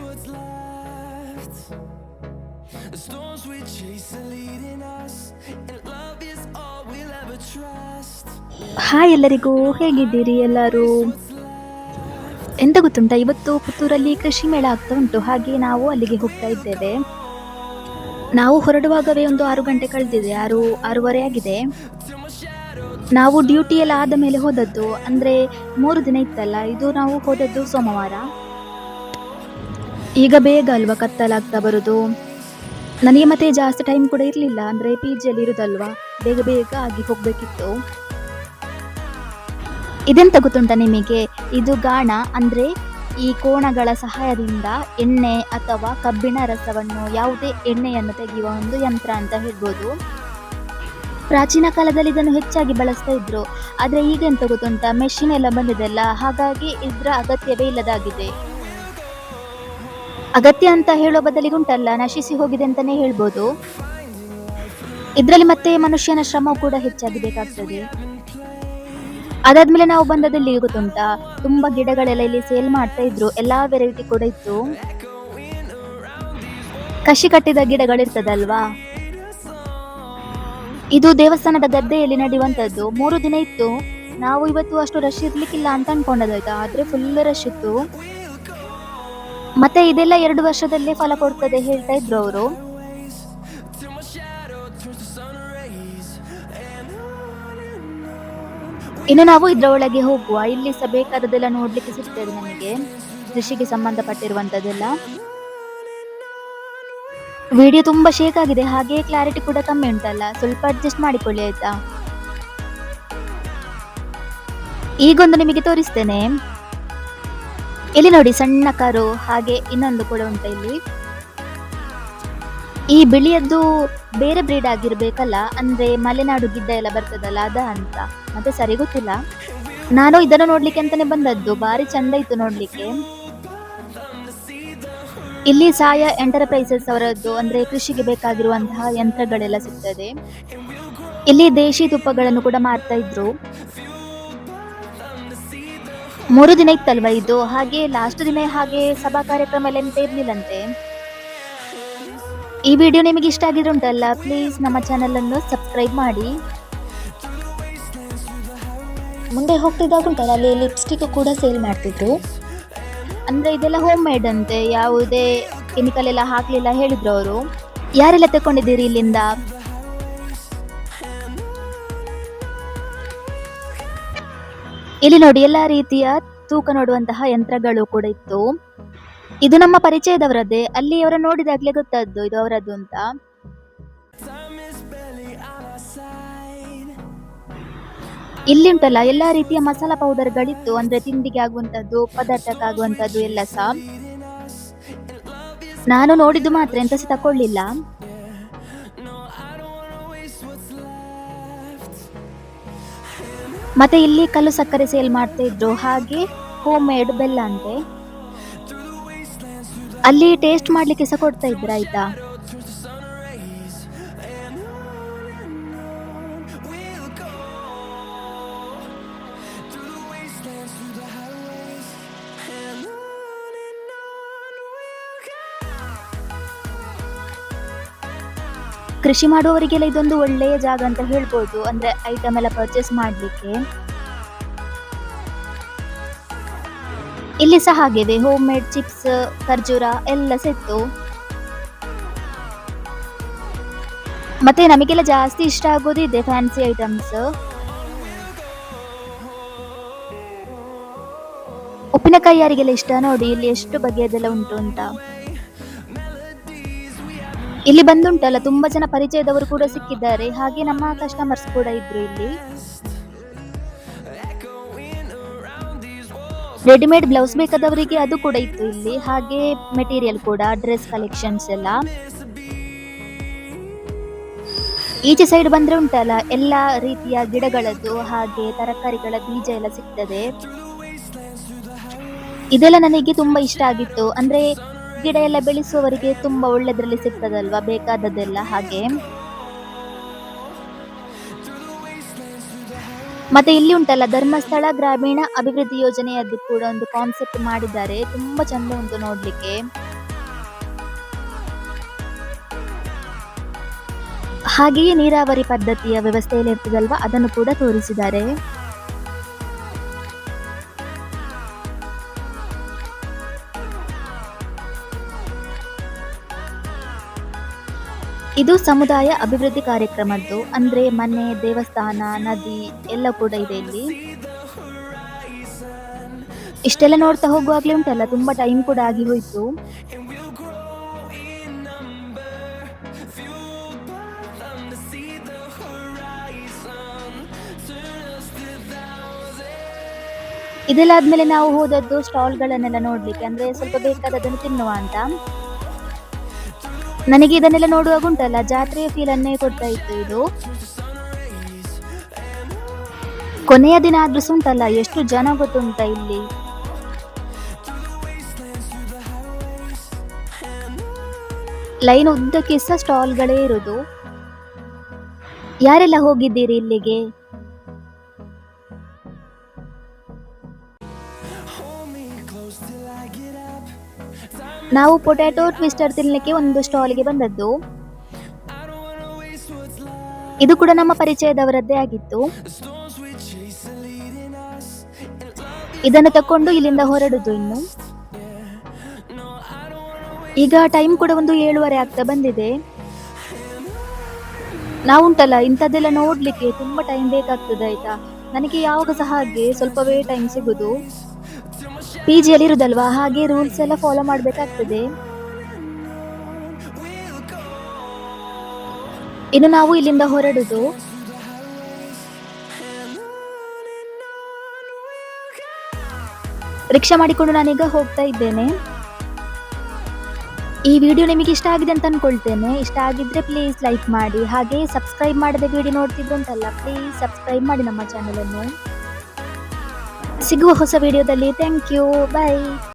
what's left. The storms we chase are leading us, and love is all we'll ever trust. Hi ಎಲ್ಲರಿಗೂ ಹೇಗಿದ್ದೀರಿ ಎಲ್ಲರೂ ಎಂತ ಗೊತ್ತುಂಟ ಇವತ್ತು ಪುತ್ತೂರಲ್ಲಿ ಕೃಷಿ ಮೇಳ ಆಗ್ತಾ ಉಂಟು ಹಾಗೆ ನಾವು ಅಲ್ಲಿಗೆ ಹೋಗ್ತಾ ಇದ್ದೇವೆ ನಾವು ಹೊರಡುವಾಗವೇ ಒಂದು ಆರು ಗಂಟೆ ಕಳೆದಿದೆ ಆರು ಆರೂವರೆ ಆಗಿದೆ ನಾವು ಡ್ಯೂಟಿ ಎಲ್ಲ ಆದ ಮೇಲೆ ಹೋದದ್ದು ಅಂದ್ರೆ ಮೂರು ದಿನ ಇತ್ತಲ್ಲ ಇದು ನಾವು ಹೋದದ್ದು ಸೋಮವಾರ ಈಗ ಬೇಗ ಅಲ್ವಾ ಕತ್ತಲಾಗ್ತಾ ಬರೋದು? ನನಗೆ ಮತ್ತೆ ಜಾಸ್ತಿ ಟೈಮ್ ಕೂಡ ಇರಲಿಲ್ಲ, ಅಂದ್ರೆ ಪಿ ಜಿಯಲ್ಲಿ ಇರುದಲ್ವಾ? ಬೇಗ ಬೇಗ ಆಗಿ ಹೋಗಬೇಕಿತ್ತು. ಇದೆಂತ ಗೊತ್ತುಂಟ ನಿಮಗೆ? ಇದು ಗಾಣ, ಅಂದ್ರೆ ಈ ಕೋಣಗಳ ಸಹಾಯದಿಂದ ಎಣ್ಣೆ ಅಥವಾ ಕಬ್ಬಿಣ ರಸವನ್ನು ಯಾವುದೇ ಎಣ್ಣೆಯನ್ನು ತೆಗೆಯುವ ಒಂದು ಯಂತ್ರ ಅಂತ ಹೇಳ್ಬೋದು. ಪ್ರಾಚೀನ ಕಾಲದಲ್ಲಿ ಇದನ್ನು ಹೆಚ್ಚಾಗಿ ಬಳಸ್ತಾ ಇದ್ರು, ಆದರೆ ಈಗ ಎಂತ ಗೊತ್ತುಂಟ? ಮೆಷಿನ್ ಎಲ್ಲ ಬಂದಿದೆಲ್ಲ, ಹಾಗಾಗಿ ಇದರ ಅಗತ್ಯವೇ ಇಲ್ಲದಾಗಿದೆ. ಅಗತ್ಯ ಅಂತ ಹೇಳೋ ಬದಲಿಗೆ ಉಂಟಲ್ಲ, ನಶಿಸಿ ಹೋಗಿದೆ ಅಂತಾನೆ ಹೇಳ್ಬೋದು. ಇದರಲ್ಲಿ ಮತ್ತೆ ಮನುಷ್ಯನ ಶ್ರಮ ಕೂಡ ಹೆಚ್ಚಾಗಿ ಬೇಕಾಗ್ತದೆ ಅದಾದ್ಮೇಲೆ ನಾವು ಬಂದದಲ್ಲಿ ಗೊತ್ತುಂಟಾ, ತುಂಬಾ ಗಿಡಗಳೆಲ್ಲ ಇಲ್ಲಿ ಸೇಲ್ ಮಾಡ್ತಾ ಇದ್ರು, ಎಲ್ಲಾ ವೆರೈಟಿ ಕೂಡ ಇತ್ತು. ಕಸಿ ಕಟ್ಟಿದ ಗಿಡಗಳಿರ್ತದಲ್ವಾ? ಇದು ದೇವಸ್ಥಾನದ ಗದ್ದೆಯಲ್ಲಿ ನಡೆಯುವಂತದ್ದು ಮೂರು ದಿನ ಇತ್ತು. ನಾವು ಇವತ್ತು ಅಷ್ಟು ರಶ್ ಇರ್ಲಿಕ್ಕಿಲ್ಲ ಅಂತ ಅನ್ಕೊಂಡದಾಯ್ತಾ ಆದ್ರೆ ಫುಲ್ ರಶ್ ಇತ್ತು. ಮತ್ತೆ ಇದೆಲ್ಲ ಎರಡು ವರ್ಷದಲ್ಲೇ ಫಲ ಕೊಡ್ತದೆ ಹೇಳ್ತಾ ಇದ್ರು ಅವರು. ಇನ್ನು ನಾವು ಇದ್ರ ಒಳಗೆ ಹೋಗುವ. ಇಲ್ಲಿ ಸಹ ಬೇಕಾದದೆಲ್ಲ ನೋಡ್ಲಿಕ್ಕೆ ಸಿಗ್ತದೆ ನಮಗೆ. ಕೃಷಿಗೆ ಸಂಬಂಧಪಟ್ಟಿರುವಂತದ್ದೆಲ್ಲ. ವಿಡಿಯೋ ತುಂಬಾ ಶೇಕ್ ಆಗಿದೆ. ಹಾಗೆ ಕ್ಲಾರಿಟಿ ಕೂಡ ಕಮ್ಮಿ ಉಂಟಲ್ಲ. ಸ್ವಲ್ಪ ಅಡ್ಜಸ್ಟ್ ಮಾಡಿಕೊಳ್ಳಿ ಆಯ್ತಾ? ಈಗೊಂದು ನಿಮಗೆ ತೋರಿಸ್ತೇನೆ. ಇಲ್ಲಿ ನೋಡಿ ಸಣ್ಣ ಕಾರು, ಹಾಗೆ ಇನ್ನೊಂದು ಕೂಡ ಉಂಟು ಇಲ್ಲಿ. ಈ ಬಿಳಿಯದ್ದು ಬೇರೆ ಬ್ರೀಡ್ ಆಗಿರ್ಬೇಕಲ್ಲ, ಅಂದ್ರೆ ಮಲೆನಾಡು ಗಿಡ್ಡ ಎಲ್ಲ ಬರ್ತದಲ್ಲ, ಅದ ಅಂತ. ಮತ್ತೆ ಸರಿ ಗೊತ್ತಿಲ್ಲ. ನಾನು ಇದನ್ನು ನೋಡ್ಲಿಕ್ಕೆ ಅಂತಾನೆ ಬಂದದ್ದು ಬಾರಿ ಚಂದ ಇತ್ತು ನೋಡ್ಲಿಕ್ಕೆ. ಇಲ್ಲಿ ಸಾಯ ಎಂಟರ್ಪ್ರೈಸಸ್ ಅವರದ್ದು, ಅಂದ್ರೆ ಕೃಷಿಗೆ ಬೇಕಾಗಿರುವಂತಹ ಯಂತ್ರಗಳೆಲ್ಲ ಸಿಗ್ತದೆ. ಇಲ್ಲಿ ದೇಶಿ ತುಪ್ಪಗಳನ್ನು ಕೂಡ ಮಾರ್ತಾ ಇದ್ರು. ಮೂರು ದಿನ ಇತ್ತಲ್ವ ಇದು? ಹಾಗೆ ಲಾಸ್ಟ್ ದಿನ ಹಾಗೆ ಸಭಾ ಕಾರ್ಯಕ್ರಮ ಎಲ್ಲ ಎಂತ ಇರ್ಲಿಲ್ಲಂತೆ? ಈ ವಿಡಿಯೋ ನಿಮಗೆ ಇಷ್ಟ ಆಗಿದ್ರೆ ಉಂಟಲ್ಲ ಪ್ಲೀಸ್ ನಮ್ಮ ಚಾನೆಲ್ ಅನ್ನು ಸಬ್ಸ್ಕ್ರೈಬ್ ಮಾಡಿ. ಮುಂದೆ ಹೋಗ್ತಿದ್ದಾಗ ಉಂಟಲ್ಲ, ಅಲ್ಲಿ ಲಿಪ್ಸ್ಟಿಕ್ ಕೂಡ ಸೇಲ್ ಮಾಡ್ತಿದ್ರು. ಅಂದ್ರೆ ಇದೆಲ್ಲ ಹೋಮ್ ಮೇಡ್ ಅಂತೆ, ಯಾವುದೇ ಕೆಮಿಕಲ್ ಎಲ್ಲ ಹಾಕ್ಲಿಲ್ಲ ಹೇಳಿದ್ರು ಅವರು. ಯಾರೆಲ್ಲ ತಕೊಂಡಿದ್ದೀರಿ ಇಲ್ಲಿಂದ? ಇಲ್ಲಿ ನೋಡಿ, ಎಲ್ಲಾ ರೀತಿಯ ತೂಕ ನೋಡುವಂತಹ ಯಂತ್ರಗಳು ಕೂಡ ಇತ್ತು. ಇದು ನಮ್ಮ ಪರಿಚಯದವರದ್ದೇ. ಅಲ್ಲಿ ಅವರ ನೋಡಿದಾಗ್ಲೇ ಗೊತ್ತಾದ್ದು, ಇದು ಅವರದ್ದು ಅಂತ. ಇಲ್ಲಿ ಉಂಟಲ್ಲ ಎಲ್ಲಾ ರೀತಿಯ ಮಸಾಲಾ ಪೌಡರ್ಗಳಿತ್ತು ಅಂದ್ರೆ ತಿಂಡಿಗೆ ಆಗುವಂತದ್ದು ಪದಾರ್ಥಕ್ಕೆ ಆಗುವಂತದ್ದು ಎಲ್ಲ ಸಹ. ನಾನು ನೋಡಿದ್ದು ಮಾತ್ರ, ಎಂತ ತಕೊಳ್ಳಿಲ್ಲ. ಮತ್ತೆ ಇಲ್ಲಿ ಕಲ್ಲು ಸಕ್ಕರೆ ಸೇಲ್ ಮಾಡ್ತಾ ಇದ್ರು. ಹಾಗೆ ಹೋಮ್ ಮೇಡ್ ಬೆಲ್ಲ ಅಂತೆ. ಅಲ್ಲಿ ಟೇಸ್ಟ್ ಮಾಡ್ಲಿಕ್ಕೆ ಸಹ ಕೊಡ್ತಾ ಇದ್ರು, ಆಯ್ತಾ? ಕೃಷಿ ಮಾಡುವವರಿಗೆಲ್ಲ ಇದೊಂದು ಒಳ್ಳೆಯ ಜಾಗ ಅಂತ ಹೇಳ್ಬೋದು. ಅಂದ್ರೆ ಐಟಮ್ ಎಲ್ಲ ಪರ್ಚೇಸ್ ಮಾಡ್ಲಿಕ್ಕೆ. ಇಲ್ಲಿ ಸಹ ಹಾಗೆವೆ ಹೋಮ್ ಮೇಡ್ ಚಿಪ್ಸ್ ಖರ್ಜೂರ ಎಲ್ಲ ಸಿಕ್ತು ಮತ್ತೆ ನಮಗೆಲ್ಲ ಜಾಸ್ತಿ ಇಷ್ಟ ಆಗೋದು ಇದೆ ಫ್ಯಾನ್ಸಿ ಐಟಮ್ಸ್ ಉಪ್ಪಿನಕಾಯಿ ಯಾರಿಗೆಲ್ಲ ಇಷ್ಟ? ನೋಡಿ, ಇಲ್ಲಿ ಎಷ್ಟು ಬಗೆಯದೆಲ್ಲ ಉಂಟು ಅಂತ. ಇಲ್ಲಿ ಬಂದುಂಟಲ್ಲ, ತುಂಬಾ ಜನ ಪರಿಚಯದವರು ಕೂಡ ಸಿಕ್ಕಿದ್ದಾರೆ. ಹಾಗೆ ನಮ್ಮ ಕಸ್ಟಮರ್ಸ್ ಕೂಡ ಇದ್ರು ಇಲ್ಲಿ. ರೆಡಿಮೇಡ್ ಬ್ಲೌಸ್ ಬೇಕಾದವರಿಗೆ ಅದು ಕೂಡ ಇತ್ತು ಇಲ್ಲಿ. ಹಾಗೆ ಮೆಟೀರಿಯಲ್ ಕೂಡ ಡ್ರೆಸ್ ಕಲೆಕ್ಷನ್ಸ್ ಎಲ್ಲ. ಈಚೆ ಸೈಡ್ ಬಂದ್ರೆ ಉಂಟಲ್ಲ, ಎಲ್ಲ ರೀತಿಯ ಗಿಡಗಳದ್ದು, ಹಾಗೆ ತರಕಾರಿಗಳ ಬೀಜ ಎಲ್ಲ ಸಿಗ್ತದೆ. ಇದೆಲ್ಲ ನನಗೆ ತುಂಬಾ ಇಷ್ಟ ಆಗಿತ್ತು. ಅಂದ್ರೆ ಗಿಡ ಎಲ್ಲ ಬೆಳೆಸುವವರಿಗೆ ತುಂಬ ಒಳ್ಳೆದ್ರಲ್ಲಿ ಸಿಗ್ತದಲ್ವಾ? ಬೇಕಾದದ್ದೆಲ್ಲ ಹಾಗೆ. ಮತ್ತೆ ಇಲ್ಲಿ ಉಂಟಲ್ಲ, ಧರ್ಮಸ್ಥಳ ಗ್ರಾಮೀಣ ಅಭಿವೃದ್ಧಿ ಯೋಜನೆಯದ್ದು ಕೂಡ ಒಂದು ಕಾನ್ಸೆಪ್ಟ್ ಮಾಡಿದ್ದಾರೆ. ತುಂಬಾ ಚಂದ ಉಂಟು ನೋಡ್ಲಿಕ್ಕೆ. ಹಾಗೆಯೇ ನೀರಾವರಿ ಪದ್ಧತಿಯ ವ್ಯವಸ್ಥೆಯಲ್ಲಿ ಇರ್ತದಲ್ವಾ? ಅದನ್ನು ಕೂಡ ತೋರಿಸಿದ್ದಾರೆ. ಇದು ಸಮುದಾಯ ಅಭಿವೃದ್ಧಿ ಕಾರ್ಯಕ್ರಮದ್ದು. ಅಂದ್ರೆ ಮನೆ, ದೇವಸ್ಥಾನ, ನದಿ ಎಲ್ಲ ಕೂಡ ಇದೆ ಇಲ್ಲಿ. ಇಷ್ಟೆಲ್ಲ ನೋಡ್ತಾ ಹೋಗುವಾಗ್ಲೇ ಉಂಟಲ್ಲ, ತುಂಬಾ ಟೈಮ್ ಕೂಡ ಆಗಿ ಹೋಯ್ತು. ಇದೆಲ್ಲ ಆದ್ಮೇಲೆ ನಾವು ಹೋದದ್ದು ಸ್ಟಾಲ್ಗಳನ್ನೆಲ್ಲ ನೋಡ್ಲಿಕ್ಕೆ, ಅಂದ್ರೆ ಸ್ವಲ್ಪ ಬೇಕಾದದನ್ನು ತಿನ್ನುವ ಅಂತ. ನನಗೆ ಇದನ್ನೆಲ್ಲ ನೋಡುವಾಗ ಉಂಟಲ್ಲ, ಜಾತ್ರೆಯ ಫೀಲ್ ಅನ್ನೇ ಕೊಡ್ತಾ ಇತ್ತು ಇದು. ಕೊನೆಯ ದಿನ ಆದ್ರೂ ಉಂಟಲ್ಲ, ಎಷ್ಟು ಜನ ಗೊತ್ತುಂಟ ಇಲ್ಲಿ? ಲೈನ್ ಉದ್ದಕ್ಕೆ ಸಹ ಸ್ಟಾಲ್ಗಳೇ ಇರೋದು. ಯಾರೆಲ್ಲ ಹೋಗಿದ್ದೀರಿ ಇಲ್ಲಿಗೆ? ನಾವು ಪೊಟ್ಯಾಟೊ ಟ್ವಿಸ್ಟರ್ ತಿನ್ನಲಿಕ್ಕೆ ಒಂದು ಸ್ಟಾಲ್ಗೆ ಬಂದದ್ದು. ಇದು ಕೂಡ ನಮ್ಮ ಪರಿಚಯದವರದ್ದೇ ಆಗಿತ್ತು ಇದನ್ನು ತಕೊಂಡು ಇಲ್ಲಿಂದ ಹೊರಡುದು ಇನ್ನು. ಈಗ ಟೈಮ್ ಕೂಡ ಒಂದು ಏಳುವರೆ ಆಗ್ತಾ ಬಂದಿದೆ ನಾವುಂಟಲ್ಲ, ಇಂಥದ್ದೆಲ್ಲ ನೋಡ್ಲಿಕ್ಕೆ ತುಂಬಾ ಟೈಮ್ ಬೇಕಾಗ್ತದೆ ಆಯ್ತಾ ನನಗೆ ಯಾವಾಗ ಸಹ ಹಾಗೆ ಸ್ವಲ್ಪವೇ ಟೈಮ್ ಸಿಗುದು ಪಿ ಜಿಯಲ್ಲಿ ಇರುದಲ್ವಾ ಹಾಗೆ ರೂಲ್ಸ್ ಎಲ್ಲ ಫಾಲೋ ಮಾಡಬೇಕಾಗ್ತದೆ. ಇನ್ನು ನಾವು ಇಲ್ಲಿಂದ ಹೊರಡುದು. ರಿಕ್ಷಾ ಮಾಡಿಕೊಂಡು ನಾನೀಗ ಹೋಗ್ತಾ ಇದ್ದೇನೆ. ಈ ವಿಡಿಯೋ ನಿಮಗೆ ಇಷ್ಟ ಆಗಿದೆ ಅಂತ ಅನ್ಕೊಳ್ತೇನೆ. ಇಷ್ಟ ಆಗಿದ್ರೆ ಪ್ಲೀಸ್ ಲೈಕ್ ಮಾಡಿ. ಹಾಗೆ ಸಬ್ಸ್ಕ್ರೈಬ್ ಮಾಡದೆ ವಿಡಿಯೋ ನೋಡ್ತಿದ್ರು ಅಂತಲ್ಲ ಪ್ಲೀಸ್ ಸಬ್ಸ್ಕ್ರೈಬ್ ಮಾಡಿ ನಮ್ಮ ಚಾನಲನ್ನು ಸಿಗುವ ಹೊಸ ವಿಡಿಯೋದಲ್ಲಿ ಥ್ಯಾಂಕ್ ಯು ಬೈ